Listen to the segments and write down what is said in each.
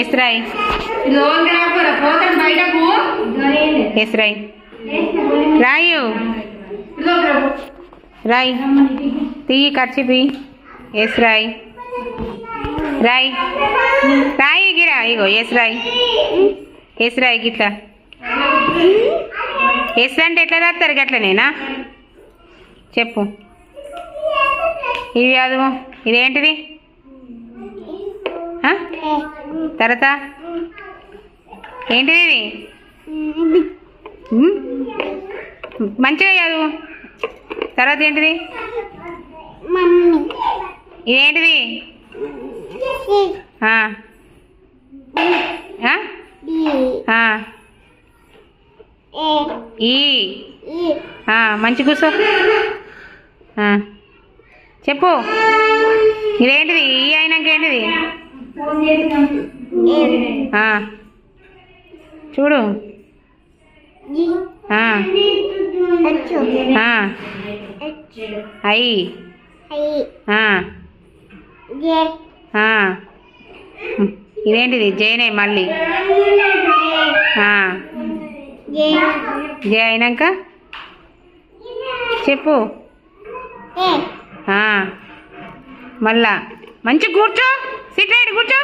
Yes Roy రాయు. Roy. తీయి ఖర్చిపి yes Roy Roy. రాయి గిరా ఇగో ఎస్ రాయ్ గిట్లా. ఎస్ అంటే ఎట్లా రాస్తారు గట్లనేనా చెప్పు. ఇవి కాదు ఇదేంటిది? ఏంటిది తర్వాత? ఏంటిది ఇది మంచిగా చదువు తర్వాత ఏంటిది? ఇదేంటిది? ఈ. మంచి కూర్చో. చెప్పు. ఇదేంటిది? ఈ అయినాక ఏంటిది? చూడు. ఐ. ఇదేంటిది? జేనే మళ్ళీ. జే అయినాక? చెప్పు. మళ్ళా. మంచి కూర్చో. సిట్ కూర్చో.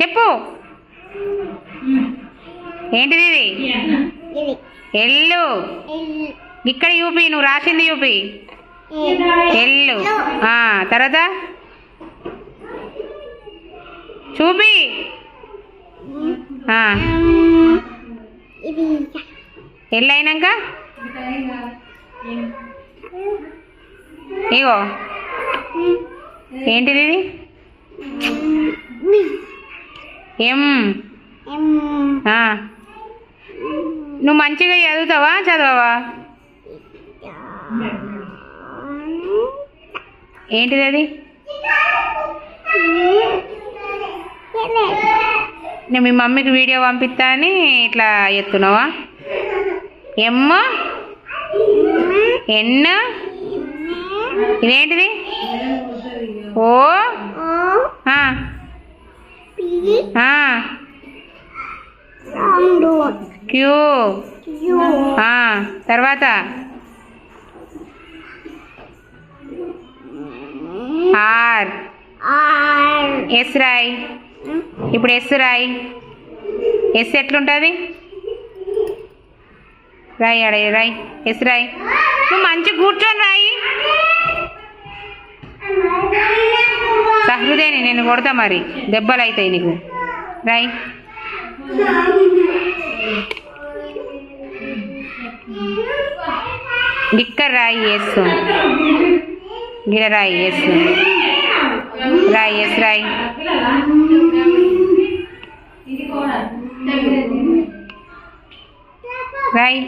చెప్పు. ఏంటిది ఇది? ఎల్లు. ఇక్కడ యూపి నువ్వు రాసింది యూపి. ఎల్లు. తర్వాత? చూపి. ఎల్లైనాక ఇగో. ఏంటిది ఇది? ఎం. నువ్వు మంచిగా చదువుతావా? చదవవా? ఏంటిది అది? నేను మీ మమ్మీకి వీడియో పంపిస్తా అని ఇట్లా ఎత్తున్నావా ఎమ్మ ఎన్న ఇదేంటిది? ఓ? క్యూ. తర్వాత? ఆర్. ఎస్ రాయ్. ఇప్పుడు ఎస్ రాయ్. ఎస్ ఎట్లుంటుంది? రాయ్ ఆడ రాయ్. ఎస్ రాయ్. నువ్వు మంచి కూర్చొని రాయి. సహృదేని నేను కొడతా మరి. దెబ్బలు అవుతాయి నీకు. రాయ్. ఇక్కడ రాయి ఎస్ గిడ రాయి ఎస్ రాయి రాయి